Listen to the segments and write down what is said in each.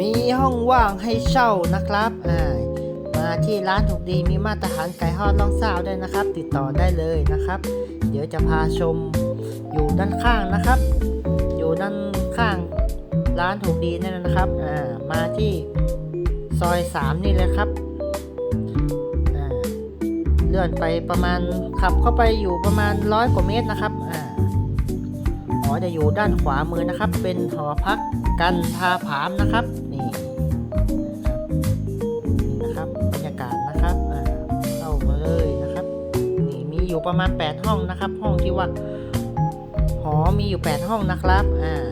มีห้องว่างให้เช่านะครับอ่ามาที่ร้านถูกดีมีมาตรฐานไก่ทอดน้องสาวด้วยนะครับ ติดต่อได้เลยนะครับ เดี๋ยวจะพาชมอยู่ด้านข้างนะครับ อยู่ด้านข้างร้านถูกดีนี่นนะครับอ่ามาที่ซอย 3 นี่เลยครับอ่าเลื่อนไปประมาณขับเข้าไปอยู่ประมาณร้อยกว่าเมตรนะครับอ่า หอจะอยู่ด้านขวามือนะครับ เป็นหอพักกันทาผามนะครับนี่นะครับ นี่นะครับบรรยากาศนะครับเข้ามาเลยนะครับนี่มีอยู่ประมาณ 8 ห้องนะครับ ห้องที่ว่าหอมีอยู่ 8 ห้องนะครับอ่า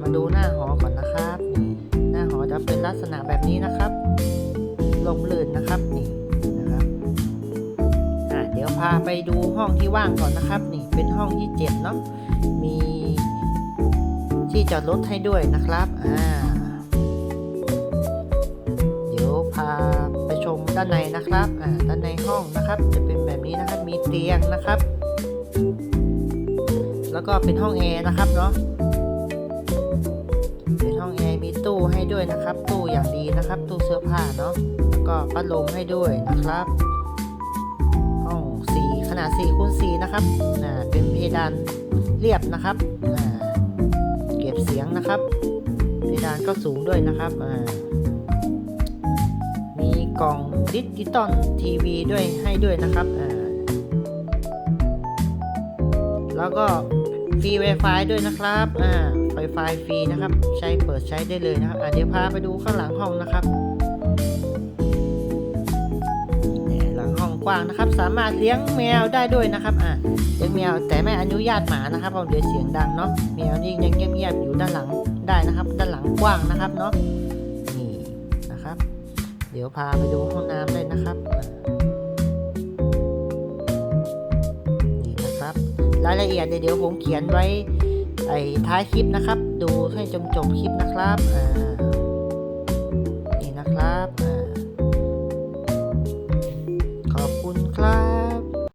มาดูหน้าหอก่อนนะครับนี่หน้าหอจะเป็นลักษณะแบบนี้นะครับลมลื่นนะครับนี่าเดี๋ยวพาไปดูห้องที่ว่างก่อนนะครับ นี่เป็นห้องที่7เนาะมีที่จอดรถให้ด้วยนะครับอ่าเดี๋ยวพาไปชมด้านในนะครับอ่าด้านในห้องนะครับ จะเป็นแบบนี้นะครับมีเตียงนะครับ แล้วก็เป็นห้องแอร์นะครับเนาะเป็นห้องแอร์มีตู้ให้ด้วยนะครับ ตู้อย่างดีนะครับ ตู้เสื้อผ้าเนาะก็พัดลมให้ด้วยนะครับ นาด4คูณ4นะครับอ่าเป็นเพดานเรียบนะครับอ่าเก็บเสียงนะครับ เพดานก็สูงด้วยนะครับอ่ามีกล่องดิจิตอลทีวีด้วยให้ด้วยนะครับอ่าแล้วก็ฟรี Wi-Fi ด้วยนะครับอ่า Wi-Fi ฟรีนะครับ ใช้เปิดใช้ได้เลยนะครับอ่าเดี๋ยวพาไปดูข้างหลังห้องนะครับ ว้างนะครับ สามารถเลี้ยงแมวได้ด้วยนะครับอะเลี้ยงแมวแต่ไม่อนุญาตหมานะครับเพราะเดี๋ยวเสียงดังเนาะแมวนี่ยังเงียบๆอยู่ด้านหลังได้นะครับ ด้านหลังกว้างนะครับเนาะนี่นะครับ เดี๋ยวพาไปดูห้องน้ำเลยนะครับนี่นะครับ รายละเอียดเดี๋ยวผมเขียนไว้ไอ้ท้ายคลิปนะครับ ดูให้จมจบคลิปนะครับอ่านี่นะครับอ่า